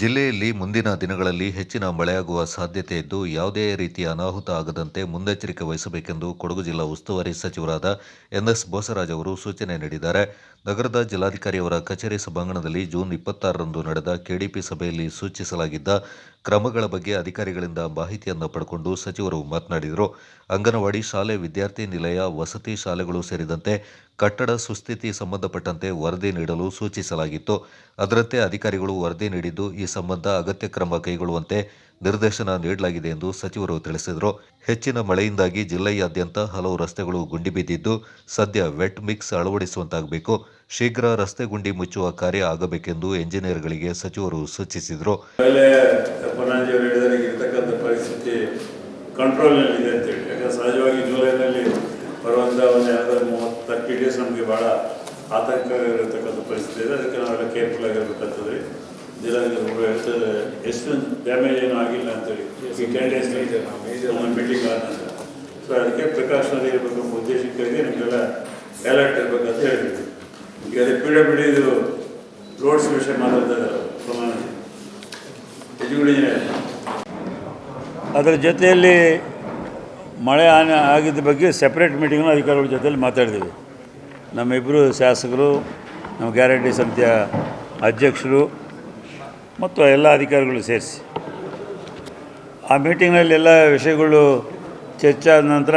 ಜಿಲ್ಲೆಯಲ್ಲಿ ಮುಂದಿನ ದಿನಗಳಲ್ಲಿ ಹೆಚ್ಚಿನ ಮಳೆಯಾಗುವ ಸಾಧ್ಯತೆ ಇದ್ದು, ಯಾವುದೇ ರೀತಿಯ ಅನಾಹುತ ಆಗದಂತೆ ಮುನ್ನೆಚ್ಚರಿಕೆ ವಹಿಸಬೇಕೆಂದು ಕೊಡಗು ಜಿಲ್ಲಾ ಉಸ್ತುವಾರಿ ಸಚಿವರಾದ ಎನ್ಎಸ್ ಬೋಸರಾಜ್ ಅವರು ಸೂಚನೆ ನೀಡಿದ್ದಾರೆ. ನಗರದ ಜಿಲ್ಲಾಧಿಕಾರಿಯವರ ಕಚೇರಿ ಸಭಾಂಗಣದಲ್ಲಿ ಜೂನ್ ಇಪ್ಪತ್ತಾರರಂದು ನಡೆದ ಕೆಡಿಪಿ ಸಭೆಯಲ್ಲಿ ಸೂಚಿಸಲಾಗಿದ್ದ ಕ್ರಮಗಳ ಬಗ್ಗೆ ಅಧಿಕಾರಿಗಳಿಂದ ಮಾಹಿತಿಯನ್ನು ಪಡ್ಕೊಂಡು ಸಚಿವರು ಮಾತನಾಡಿದರು. ಅಂಗನವಾಡಿ ಶಾಲೆ, ವಿದ್ಯಾರ್ಥಿ ನಿಲಯ, ವಸತಿ ಶಾಲೆಗಳು ಸೇರಿದಂತೆ ಕಟ್ಟಡ ಸುಸ್ಥಿತಿ ಸಂಬಂಧಪಟ್ಟಂತೆ ವರದಿ ನೀಡಲು ಸೂಚಿಸಲಾಗಿತ್ತು. ಅದರಂತೆ ಅಧಿಕಾರಿಗಳು ವರದಿ ನೀಡಿದ್ದು, ಈ ಸಂಬಂಧ ಅಗತ್ಯ ಕ್ರಮ ಕೈಗೊಳ್ಳುವಂತೆ ನಿರ್ದೇಶನ ನೀಡಲಾಗಿದೆ ಎಂದು ಸಚಿವರು ತಿಳಿಸಿದರು. ಹೆಚ್ಚಿನ ಮಳೆಯಿಂದಾಗಿ ಜಿಲ್ಲೆಯಾದ್ಯಂತ ಹಲವು ರಸ್ತೆಗಳು ಗುಂಡಿ ಬಿದ್ದಿದ್ದು, ಸದ್ಯ ವೆಟ್ ಮಿಕ್ಸ್ ಅಳವಡಿಸುವಂತಾಗಬೇಕು. ಶೀಘ್ರ ರಸ್ತೆ ಗುಂಡಿ ಮುಚ್ಚುವ ಕಾರ್ಯ ಆಗಬೇಕೆಂದು ಎಂಜಿನಿಯರ್ಗಳಿಗೆ ಸಚಿವರು ಸೂಚಿಸಿದರು. ಕಂಟ್ರೋಲ್ನಲ್ಲಿದೆ ಅಂತೇಳಿ ಯಾಕಂದ್ರೆ ಸಹಜವಾಗಿ ಜುಲೈನಲ್ಲಿ ಬರುವಂಥ ಒಂದು ಯಾವುದಾದ್ರು ತರ್ಟಿ ಎಸ್ ನಮಗೆ ಭಾಳ ಆತಂಕ ಇರತಕ್ಕಂಥ ಪರಿಸ್ಥಿತಿ ಇದೆ. ಅದಕ್ಕೆ ನಾವೆಲ್ಲ ಕೇರ್ಫುಲ್ ಆಗಿರ್ಬೇಕಂತಂದ್ರೆ ಜಿಲ್ಲಾಧಿಕಾರಿಗಳು ಹೇಳ್ತಾರೆ ಎಷ್ಟು ಡ್ಯಾಮೇಜ್ ಏನೂ ಆಗಿಲ್ಲ ಅಂತೇಳಿ ಈ ಟೆನ್ ಡೇಸ್ ನಮ್ಮ ಮೀಟಿಂಗ್ ಆದ ನಂತರ. ಸೊ ಅದಕ್ಕೆ ಪ್ರಿಕಾಷನರಿ ಇರಬೇಕು ಎಂಬ ಉದ್ದೇಶಕ್ಕಾಗಿ ನಮಗೆಲ್ಲ ಅಲರ್ಟ್ ಇರಬೇಕಂತ ಹೇಳಿದ್ವಿ. ಈಗ ಅದೇ ಪಿ ಡಬ್ಲ್ಯೂ ಡಿ ಇದು ರೋಡ್ಸ್ ವಿಷಯ ಮಾತಾಡ್ತಾ ಇದ್ದಾರೆ ಪ್ರಮಾಣ. ಎಜುಕೇಷನ್ ಅದರ ಜೊತೆಯಲ್ಲಿ ಮಳೆ ಹಾನಿ ಆಗಿದ್ದ ಬಗ್ಗೆ ಸೆಪ್ರೇಟ್ ಮೀಟಿಂಗ್ನ ಅಧಿಕಾರಿಗಳ ಜೊತೆಯಲ್ಲಿ ಮಾತಾಡಿದ್ದೀವಿ ನಮ್ಮಿಬ್ಬರು ಶಾಸಕರು, ನಮ್ಮ ಗ್ಯಾರಂಟಿ ಸಮಿತಿಯ ಅಧ್ಯಕ್ಷರು ಮತ್ತು ಎಲ್ಲ ಅಧಿಕಾರಿಗಳು ಸೇರಿಸಿ. ಆ ಮೀಟಿಂಗ್ನಲ್ಲಿ ಎಲ್ಲ ವಿಷಯಗಳು ಚರ್ಚೆ ಆದ ನಂತರ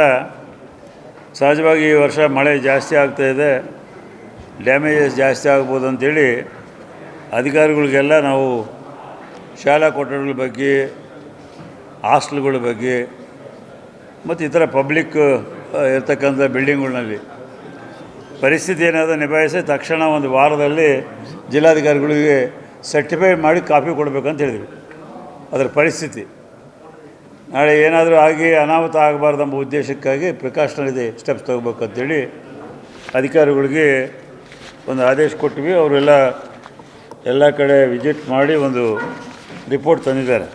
ಸಹಜವಾಗಿ ಈ ವರ್ಷ ಮಳೆ ಜಾಸ್ತಿ ಆಗ್ತಾಯಿದೆ ಡ್ಯಾಮೇಜಸ್ ಜಾಸ್ತಿ ಆಗ್ಬೋದು ಅಂಥೇಳಿ ಅಧಿಕಾರಿಗಳಿಗೆಲ್ಲ ನಾವು ಶಾಲಾ ಕೊಠಡಿಗಳ ಬಗ್ಗೆ, ಹಾಸ್ಟೆಲ್ಗಳ ಬಗ್ಗೆ ಮತ್ತು ಇತರ ಪಬ್ಲಿಕ್ ಇರ್ತಕ್ಕಂಥ ಬಿಲ್ಡಿಂಗ್ಗಳಲ್ಲಿ ಪರಿಸ್ಥಿತಿ ಏನಾದರೂ ನಿಭಾಯಿಸಿ ತಕ್ಷಣ ಒಂದು ವಾರದಲ್ಲಿ ಜಿಲ್ಲಾಧಿಕಾರಿಗಳಿಗೆ ಸರ್ಟಿಫೈ ಮಾಡಿ ಕಾಪಿ ಕೊಡಬೇಕಂತ ಹೇಳಿದ್ವಿ. ಅದರ ಪರಿಸ್ಥಿತಿ. ನಾಳೆ ಏನಾದರೂ ಆಗಿ ಅನಾಹುತ ಆಗಬಾರ್ದು ಎಂಬ ಉದ್ದೇಶಕ್ಕಾಗಿ ಪ್ರಿಕಾಷನರಿ ಸ್ಟೆಪ್ಸ್ ತಗೋಬೇಕಂತೇಳಿ ಅಧಿಕಾರಿಗಳಿಗೆ ಒಂದು ಆದೇಶ ಕೊಟ್ವಿ ಅವರೆಲ್ಲ ಎಲ್ಲ ಕಡೆ ವಿಸಿಟ್ ಮಾಡಿ ಒಂದು ರಿಪೋರ್ಟ್ ತಂದಿದ್ದಾರೆ.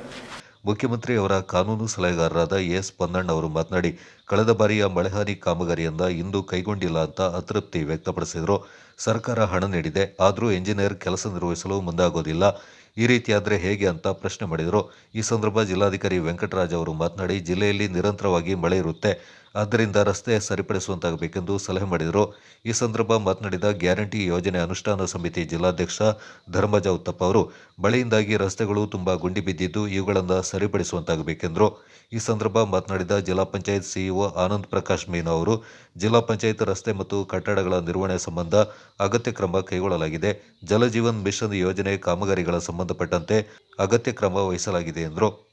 ಮುಖ್ಯಮಂತ್ರಿ ಅವರ ಕಾನೂನು ಸಲಹೆಗಾರರಾದ ಎಸ್ ಪೊನ್ನಣ್ಣ ಅವರು ಮಾತನಾಡಿ, ಕಳೆದ ಬಾರಿಯ ಮಳೆಹಾನಿ ಕಾಮಗಾರಿಯಿಂದ ಇಂದು ಕೈಗೊಂಡಿಲ್ಲ ಅಂತ ಅತೃಪ್ತಿ ವ್ಯಕ್ತಪಡಿಸಿದರು. ಸರ್ಕಾರ ಹಣ ನೀಡಿದೆ, ಆದರೂ ಎಂಜಿನಿಯರ್ ಕೆಲಸ ನಿರ್ವಹಿಸಲು ಮುಂದಾಗೋದಿಲ್ಲ. ಈ ರೀತಿಯಾದರೆ ಹೇಗೆ ಅಂತ ಪ್ರಶ್ನೆ ಮಾಡಿದರು. ಈ ಸಂದರ್ಭ ಜಿಲ್ಲಾಧಿಕಾರಿ ವೆಂಕಟರಾಜ್ ಅವರು ಮಾತನಾಡಿ, ಜಿಲ್ಲೆಯಲ್ಲಿ ನಿರಂತರವಾಗಿ ಮಳೆ ಇರುತ್ತೆ. ಆದ್ದರಿಂದ ರಸ್ತೆ ಸರಿಪಡಿಸುವಂತಾಗಬೇಕೆಂದು ಸಲಹೆ ಮಾಡಿದರು. ಈ ಸಂದರ್ಭ ಮಾತನಾಡಿದ ಗ್ಯಾರಂಟಿ ಯೋಜನೆ ಅನುಷ್ಠಾನ ಸಮಿತಿ ಜಿಲ್ಲಾಧ್ಯಕ್ಷ ಧರ್ಮಜ ಉತ್ತಪ್ಪ ಅವರು, ಮಳೆಯಿಂದಾಗಿ ರಸ್ತೆಗಳು ತುಂಬ ಗುಂಡಿ ಬಿದ್ದಿದ್ದು ಇವುಗಳನ್ನು ಸರಿಪಡಿಸುವಂತಾಗಬೇಕೆಂದರು. ಈ ಸಂದರ್ಭ ಮಾತನಾಡಿದ ಜಿಲ್ಲಾ ಪಂಚಾಯತ್ ಸಿಇಒ ಆನಂದ್ ಪ್ರಕಾಶ್ ಮೀನಾ ಅವರು, ಜಿಲ್ಲಾ ಪಂಚಾಯತ್ ರಸ್ತೆ ಮತ್ತು ಕಟ್ಟಡಗಳ ನಿರ್ವಹಣೆ ಸಂಬಂಧ ಅಗತ್ಯ ಕ್ರಮ ಕೈಗೊಳ್ಳಲಾಗಿದೆ. ಜಲಜೀವನ್ ಮಿಷನ್ ಯೋಜನೆ ಕಾಮಗಾರಿಗಳ ಸಂಬಂಧಪಟ್ಟಂತೆ ಅಗತ್ಯ ಕ್ರಮ ವಹಿಸಲಾಗಿದೆ ಎಂದರು.